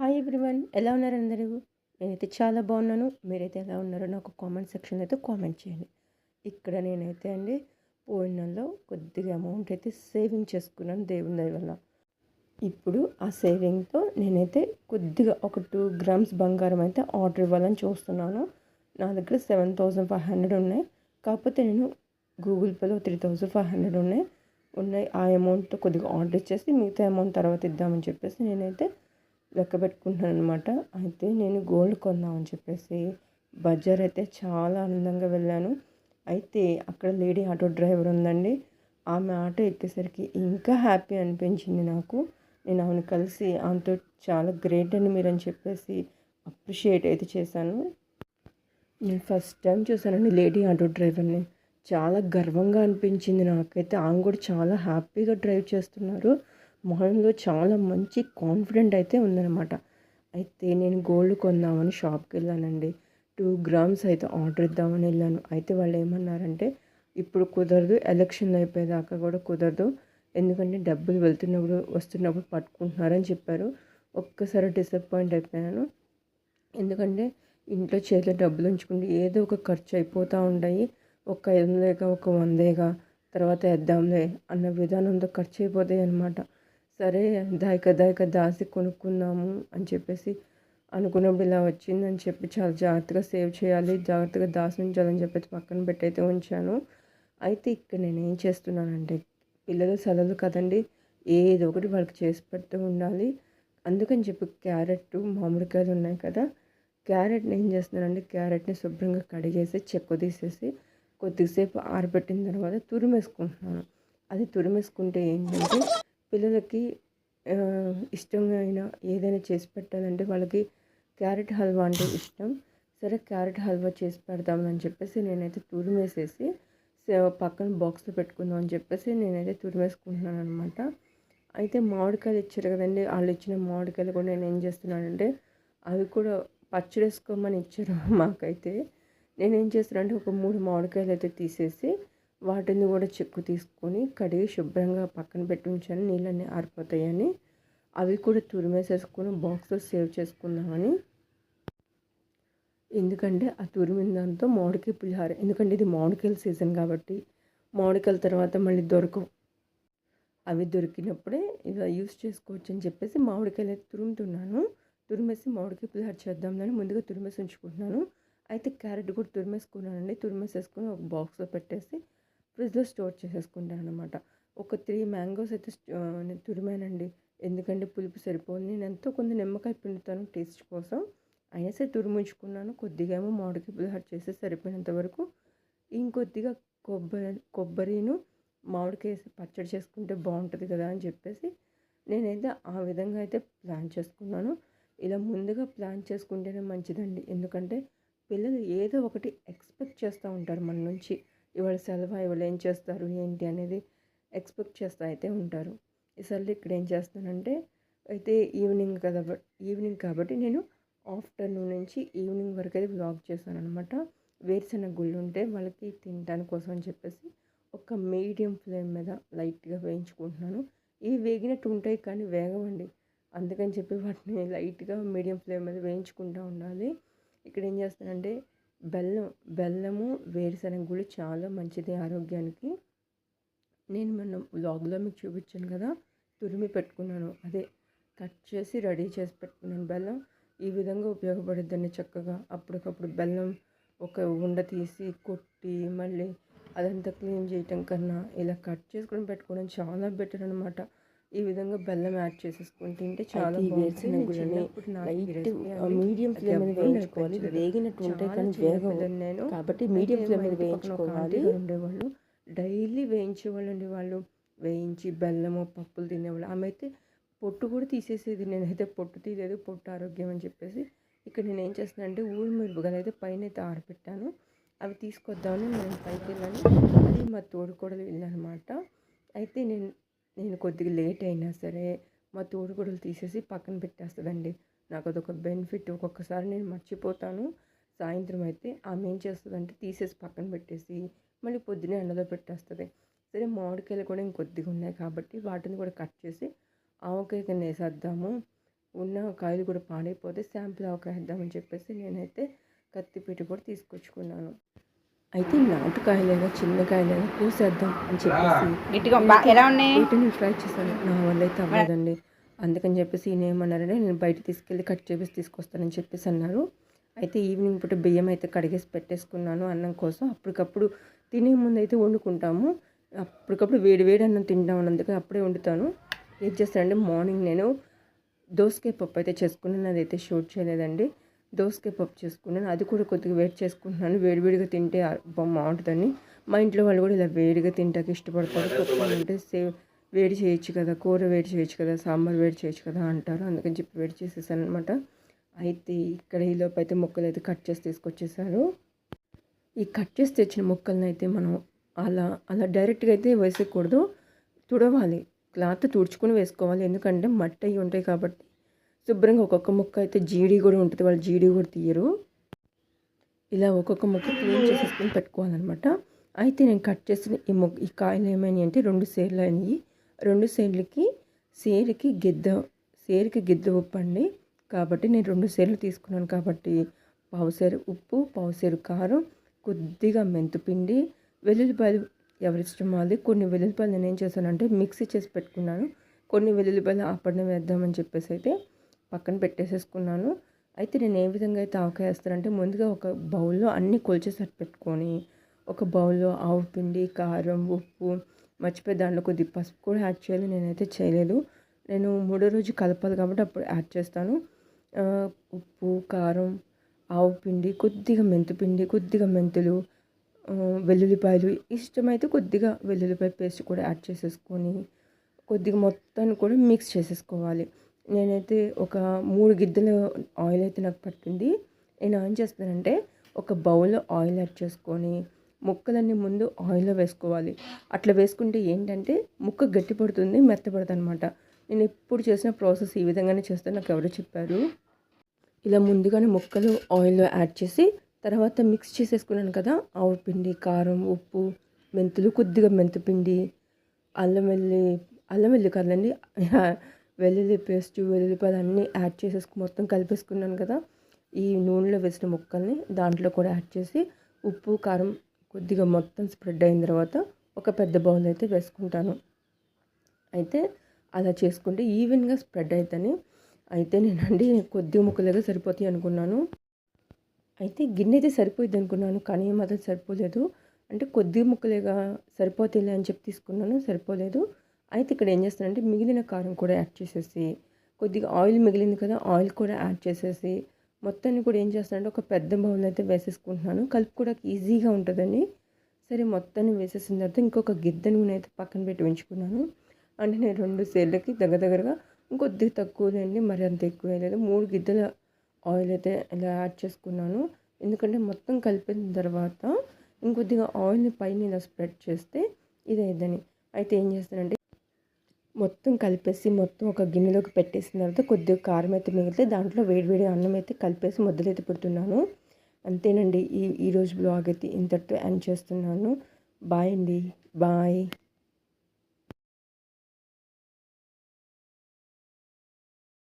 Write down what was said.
Hi everyone ఎలా ఉన్నారు అందరూ? నేనైతే చాలా బాగున్నాను. మీరైతే ఎలా ఉన్నారో నాకు కామెంట్ సెక్షన్లో అయితే కామెంట్ చేయండి. ఇక్కడ నేనైతే అండి పోయిన నెలలో కొద్దిగా అమౌంట్ అయితే సేవింగ్ చేసుకున్నాను దేవుని దయ వల్ల. ఇప్పుడు ఆ సేవింగ్తో నేనైతే కొద్దిగా ఒక టూ గ్రామ్స్ బంగారం అయితే ఆర్డర్ ఇవ్వాలని చూస్తున్నాను. నా దగ్గర సెవెన్ థౌజండ్ ఫైవ్ హండ్రెడ్ ఉన్నాయి. కాకపోతే నేను గూగుల్ పేలో త్రీ థౌజండ్ ఫైవ్ హండ్రెడ్ ఉన్నాయి. ఉన్నాయి. ఆ అమౌంట్తో కొద్దిగా ఆర్డర్ ఇచ్చేసి మిగతా అమౌంట్ తర్వాత ఇద్దామని చెప్పేసి నేనైతే లెక్క పెట్టుకుంటున్నాను అనమాట అయితే నేను గోల్డ్ కొందామని చెప్పేసి బజార్ అయితే చాలా ఆనందంగా వెళ్ళాను. అయితే అక్కడ లేడీ ఆటో డ్రైవర్ ఉందండి. ఆమె ఆటో ఎక్కేసరికి ఇంకా హ్యాపీ అనిపించింది నాకు. నేను ఆమెను కలిసి ఆమెతో చాలా గ్రేట్ అని మీరు అని చెప్పేసి అప్రిషియేట్ అయితే చేశాను. నేను ఫస్ట్ టైం చూసానండి లేడీ ఆటో డ్రైవర్ని. చాలా గర్వంగా అనిపించింది నాకైతే. ఆమె కూడా చాలా హ్యాపీగా డ్రైవ్ చేస్తున్నారు. మొహంలో చాలా మంచి కాన్ఫిడెంట్ అయితే ఉందన్నమాట. అయితే నేను గోల్డ్ కొందామని షాప్కి వెళ్ళానండి. టూ గ్రామ్స్ అయితే ఆర్డర్ ఇద్దామని వెళ్ళాను. అయితే వాళ్ళు ఏమన్నారంటే ఇప్పుడు కుదరదు ఎలక్షన్ అయిపోయేదాకా కూడా కుదరదు. ఎందుకంటే డబ్బులు వెళ్తున్నప్పుడు వస్తున్నప్పుడు పట్టుకుంటున్నారని చెప్పారు. ఒక్కసారి డిసప్పాయింట్ అయిపోయాను. ఎందుకంటే ఇంట్లో చేతిలో డబ్బులు ఉంచుకుంటే ఏదో ఒక ఖర్చు అయిపోతూ ఉంటాయి. ఒక ఐదు వందలేగా ఒక వందేగా తర్వాత వేద్దాంలే అన్న విధానంతో ఖర్చు అయిపోతాయి అనమాట సరే దాయిక దాయిక దాసి కొనుక్కుందాము అని చెప్పేసి అనుకున్నప్పుడు ఇలా వచ్చిందని చెప్పి చాలా జాగ్రత్తగా సేవ్ చేయాలి జాగ్రత్తగా దాసి ఉంచాలని చెప్పేసి పక్కన పెట్టయితే ఉంచాను. అయితే ఇక్కడ నేను ఏం చేస్తున్నానంటే పిల్లలు సెలవులు కదండి ఏదో ఒకటి వాళ్ళకి చేసి పెడుతూ ఉండాలి. అందుకని చెప్పి క్యారెట్ మామిడికాయలు ఉన్నాయి కదా క్యారెట్ని ఏం చేస్తున్నానంటే క్యారెట్ని శుభ్రంగా కడిగేసి చెక్కు తీసేసి కొద్దిసేపు ఆరబెట్టిన తర్వాత తురిమేసుకుంటున్నాను. అది తురిమేసుకుంటే ఏంటంటే పిల్లలకి ఇష్టంగా అయినా ఏదైనా చేసి పెట్టాలంటే వాళ్ళకి క్యారెట్ హల్వా అంటే ఇష్టం. సరే క్యారెట్ హల్వా చేసి పెడదామని చెప్పేసి నేనైతే తురిమేసేసి పక్కన బాక్స్లో పెట్టుకుందాం అని చెప్పేసి నేనైతే తురిమేసుకుంటున్నాను అనమాట అయితే మామిడికాయలు ఇచ్చారు కదండి వాళ్ళు ఇచ్చిన మామిడికాయలు కూడా నేను ఏం చేస్తున్నానంటే అవి కూడా పచ్చడి వేసుకోమని ఇచ్చారు మాకైతే. నేనేం చేస్తున్నానంటే ఒక మూడు మామిడికాయలు అయితే తీసేసి వాటిని కూడా చెక్కు తీసుకొని కడిగి శుభ్రంగా పక్కన పెట్టి ఉంచాను నీళ్ళన్నీ ఆరిపోతాయని. అవి కూడా తురిమేసేసుకొని బాక్స్లో సేవ్ చేసుకుందామని. ఎందుకంటే ఆ తురిమిన దాంతో మామిడికాయ పులిహార ఎందుకంటే ఇది మామిడికాయల సీజన్ కాబట్టి. మామిడికాయల తర్వాత మళ్ళీ దొరకవు. అవి దొరికినప్పుడే ఇక యూస్ చేసుకోవచ్చు అని చెప్పేసి మామిడికాయలు అయితే తురుముతున్నాను. తురిమేసి మామిడికాయ పులిహార చేద్దామని ముందుగా తురిమేసి ఉంచుకుంటున్నాను. అయితే క్యారెట్ కూడా తురిమేసుకున్నానండి. తురిమేసేసుకుని ఒక బాక్స్లో పెట్టేసి ఫ్రిడ్జ్లో స్టోర్ చేసేసుకుంటాను అనమాట ఒక త్రీ మ్యాంగోస్ అయితే తురిమానండి ఎందుకంటే పులుపు సరిపోదు నేను ఎంతో కొంత నిమ్మకాయ పిండుతాను టేస్ట్ కోసం అయినా సరే తురిమించుకున్నాను కొద్దిగా ఏమో మామిడికాయ పులిహార చేసి సరిపోయినంత వరకు ఇంకొద్దిగా కొబ్బరి కొబ్బరిను మామిడికాయ వేసి పచ్చడి చేసుకుంటే బాగుంటుంది కదా అని చెప్పేసి నేనైతే ఆ విధంగా అయితే ప్లాన్ చేసుకున్నాను. ఇలా ముందుగా ప్లాన్ చేసుకుంటేనే మంచిదండి. ఎందుకంటే పిల్లలు ఏదో ఒకటి ఎక్స్పెక్ట్ చేస్తూ ఉంటారు మన నుంచి. ఇవాళ సెలవు ఇవాళ ఏం చేస్తారు ఏంటి అనేది ఎక్స్పెక్ట్ చేస్తూ అయితే ఉంటారు. ఈసారి ఇక్కడ ఏం చేస్తానంటే అయితే ఈవినింగ్ కదా ఈవినింగ్ కాబట్టి నేను ఆఫ్టర్నూన్ నుంచి ఈవినింగ్ వరకు అయితే బ్లాగ్ చేశాను అనమాట వేరుశెనగ గుళ్ళు ఉంటే వాళ్ళకి తినడానికి కోసం అని చెప్పేసి ఒక మీడియం ఫ్లేమ్ మీద లైట్గా వేయించుకుంటున్నాను. ఇవి వేగినట్టు ఉంటాయి కానీ వేగవండి. అందుకని చెప్పి వాటిని లైట్గా మీడియం ఫ్లేమ్ మీద వేయించుకుంటూ ఉండాలి. ఇక్కడ ఏం చేస్తానంటే బెల్లం బెల్లము వేరుశనగ గుడి చాలా మంచిది ఆరోగ్యానికి. నేను మొన్న బ్లాగ్లో మీకు చూపించాను కదా తురిమి పెట్టుకున్నాను. అదే కట్ చేసి రెడీ చేసి పెట్టుకున్నాను బెల్లం. ఈ విధంగా ఉపయోగపడుద్దండి చక్కగా. అప్పటికప్పుడు బెల్లం ఒక ఉండ తీసి కొట్టి మళ్ళీ అదంతా క్లీన్ చేయటం కన్నా ఇలా కట్ చేసుకొని పెట్టుకోవడం చాలా బెటర్ అనమాట ఈ విధంగా బెల్లం యాడ్ చేసేసుకొని తింటే చాలా వేసిన గుళ్ళని లైట్ మీడియం ఫ్లేమ్ మీద వేయించుకోవాలి. వేగినట్టు ఉంటాయి కానీ వేగవు. నేను కాబట్టి మీడియం ఫ్లేమ్ మీద వేయించుకోవాలి. ఉండేవాళ్ళు. డైలీ వేయించేవాళ్ళండి వాళ్ళు వేయించి బెల్లము పప్పులు తినేవాళ్ళు. ఆమె అయితే పొట్టు కూడా తీసేసేది. నేనైతే పొట్టు తీయలేదు. పొట్టు ఆరోగ్యం అని చెప్పేసి ఇక్కడ నేను ఏం చేస్తున్నానంటే ఊరు మిరపకాయలు అయితే పైన అయితే ఆరబెట్టాను అవి తీసుకొద్దామని నేను పైకి వెళ్ళాను అది మా తోడుకోడలు వెళ్ళనమాట అయితే నేను నేను కొద్దిగా లేట్ అయినా సరే మా తోడుకోడలు తీసేసి పక్కన పెట్టేస్తుందండి. నాకు అదొక బెనిఫిట్. ఒక్కొక్కసారి నేను మర్చిపోతాను. సాయంత్రం అయితే ఆమె ఏం చేస్తుందంటే తీసేసి పక్కన పెట్టేసి మళ్ళీ పొద్దునే ఎండలో పెట్టేస్తుంది. సరే మామిడికాయలు కూడా ఇంకొద్దిగా ఉన్నాయి కాబట్టి వాటిని కూడా కట్ చేసి ఆవకాయ కింద వేసేద్దాము. ఉన్న కాయలు కూడా పాడైపోతే శాంపుల్ ఆవకాయ వేద్దామని చెప్పేసి నేనైతే కత్తిపీట కూడా తీసుకొచ్చుకున్నాను. అయితే నాటుకాయలైనా చిన్న కాయలైనా కోసేద్దాం అని చెప్పేసి ఎలా ఉన్నాయి? వీటిని ట్రై చేశాను. నా వల్ల అయితే అవ్వదండి. అందుకని చెప్పేసి ఈయన ఏమన్నారంటే నేను బయట తీసుకెళ్ళి కట్ చేసి తీసుకొస్తానని చెప్పేసి అన్నారు. అయితే ఈవినింగ్ పూట బియ్యం అయితే కడిగేసి పెట్టేసుకున్నాను అన్నం కోసం. అప్పటికప్పుడు తినే ముందు అయితే వండుకుంటాము. అప్పటికప్పుడు వేడి వేడి అన్నం తింటాం అందుకని అప్పుడే వండుతాను. ఏం చేస్తానంటే మార్నింగ్ నేను దోసకాయ పప్పు అయితే చేసుకున్నాను. అదైతే షూట్ చేయలేదండి. దోసకాయ పప్పు చేసుకున్నాను. అది కూడా కొద్దిగా వేడి చేసుకుంటున్నాను. వేడివేడిగా తింటే బాగుంటుందని. మా ఇంట్లో వాళ్ళు కూడా ఇలా వేడిగా తింటాకి ఇష్టపడతారు. పప్పు అంటే సే వేడి చేయొచ్చు కదా కూర వేడి చేయొచ్చు కదా సాంబార్ వేడి చేయొచ్చు కదా అంటారు. అందుకని చెప్పి వేడి చేసేసాను అనమాట అయితే ఇక్కడ ఈ లోపు అయితే ముక్కలు అయితే కట్ చేసి తీసుకొచ్చేసారు. ఈ కట్ చేసి తెచ్చిన ముక్కలను అయితే మనం అలా అలా డైరెక్ట్గా అయితే వేసేయకూడదు. తుడవాలి. క్లాత్ తుడుచుకొని వేసుకోవాలి. ఎందుకంటే మట్టి అయి ఉంటాయి కాబట్టి శుభ్రంగా ఒక్కొక్క ముక్క అయితే జీడి కూడా ఉంటుంది వాళ్ళు జీడి కూడా తీయరు. ఇలా ఒక్కొక్క ముక్క క్లీన్ చేసేసుకొని పెట్టుకోవాలన్నమాట. అయితే నేను కట్ చేసిన ఈ మొక్క ఈ కాయలు ఏమైనాయి అంటే రెండు సేర్లు అయినాయి. రెండు సేర్లకి సేరుకి గిద్ద సేరుకి గిద్ద ఉప్పు అండి. కాబట్టి నేను రెండు సేర్లు తీసుకున్నాను కాబట్టి పావుసేరు ఉప్పు పావుసేరు కారం కొద్దిగా మెంతుపిండి వెల్లుల్లిపాయలు ఎవరిష్టం వాళ్ళది. కొన్ని వెల్లుల్లిపాయలు నేను ఏం చేశానంటే మిక్సీ చేసి పెట్టుకున్నాను. కొన్ని వెల్లుల్లిపాయలు ఆపడం వేద్దామని చెప్పేసి అయితే పక్కన పెట్టేసేసుకున్నాను. అయితే నేను ఏ విధంగా అయితే ఆవకాయ వేస్తానంటే ముందుగా ఒక బౌల్లో అన్నీ కొలిచేసట్టు పెట్టుకొని ఒక బౌల్లో ఆవు పిండి కారం ఉప్పు మర్చిపోయి దాంట్లో కొద్ది పసుపు కూడా యాడ్ చేయాలి. నేనైతే చేయలేదు. నేను మూడో రోజు కలపాలి కాబట్టి అప్పుడు యాడ్ చేస్తాను. ఉప్పు కారం ఆవు పిండి కొద్దిగా మెంతిపిండి కొద్దిగా మెంతులు వెల్లుల్లిపాయలు ఇష్టమైతే కొద్దిగా వెల్లుల్లిపాయ పేస్ట్ కూడా యాడ్ చేసేసుకొని కొద్దిగా మొత్తాన్ని కూడా మిక్స్ చేసేసుకోవాలి. నేనైతే ఒక మూడు గిద్దెల ఆయిల్ అయితే నాకు పట్టింది. నేను ఏం చేస్తానంటే ఒక బౌల్లో ఆయిల్ యాడ్ చేసుకొని ముక్కలన్నీ ముందు ఆయిల్లో వేసుకోవాలి. అట్లా వేసుకుంటే ఏంటంటే ముక్క గట్టి పడుతుంది మెత్తపడుతుంది అనమాట నేను ఎప్పుడు చేసిన ప్రాసెస్ ఈ విధంగానే చేస్తాను నాకు ఎవరు చెప్పారు. ఇలా ముందుగానే ముక్కలు ఆయిల్లో యాడ్ చేసి తర్వాత మిక్స్ చేసేసుకున్నాను కదా ఆవు పిండి కారం ఉప్పు మెంతులు కొద్దిగా మెంతిపిండి అల్లం వెల్లి అల్లం వెల్లి కదండి వెల్లుల్లి పేస్ట్ వెల్లుల్లిపాయలు అన్నీ యాడ్ చేసేసుకు మొత్తం కలిపేసుకున్నాను కదా. ఈ నూనెలో వేసిన ముక్కల్ని దాంట్లో కూడా యాడ్ చేసి ఉప్పు కారం కొద్దిగా మొత్తం స్ప్రెడ్ అయిన తర్వాత ఒక పెద్ద బౌల్ అయితే వేసుకుంటాను. అయితే అలా చేసుకుంటే ఈవెన్గా స్ప్రెడ్ అవుతాయి అయితే నేనండి కొద్దిగా ముక్కలుగా సరిపోతాయి అనుకున్నాను. అయితే గిన్నె అయితే సరిపోయింది అనుకున్నాను కానీ మాత్రం సరిపోలేదు. అంటే కొద్ది ముక్కలేగా సరిపోతాయిలే అని చెప్పి తీసుకున్నాను సరిపోలేదు. అయితే ఇక్కడ ఏం చేస్తానంటే మిగిలిన కారం కూడా యాడ్ చేసేసి కొద్దిగా ఆయిల్ మిగిలింది కదా ఆయిల్ కూడా యాడ్ చేసేసి మొత్తాన్ని కూడా ఏం చేస్తానంటే ఒక పెద్ద బౌల్ అయితే వేసేసుకుంటున్నాను. కలుపు కూడా ఈజీగా ఉంటుందని సరే మొత్తాన్ని వేసేసిన తర్వాత ఇంకొక గిద్ద నూనె అయితే పక్కన పెట్టి ఉంచుకున్నాను. అంటే నేను రెండు సేళ్ళకి దగ్గర దగ్గరగా ఇంకొద్దిగా తక్కువలేండి మరి అంత ఎక్కువ లేదు. మూడు గిద్దల ఆయిల్ అయితే ఇలా యాడ్ చేసుకున్నాను. ఎందుకంటే మొత్తం కలిపిన తర్వాత ఇంకొద్దిగా ఆయిల్ని పైన ఇలా స్ప్రెడ్ చేస్తే ఇది అయితే ఏం చేస్తానంటే మొత్తం కలిపేసి మొత్తం ఒక గిన్నెలోకి పెట్టేసిన తర్వాత కొద్దిగా కారం అయితే మిగిలితే దాంట్లో వేడివేడి అన్నం అయితే కలిపేసి ముద్దలు అయితే పెడుతున్నాను. అంతేనండి. ఈ ఈరోజు బ్లాగ్ అయితే ఇంతటితో ఎండ్ చేస్తున్నాను. బాయ్ అండి. బాయ్.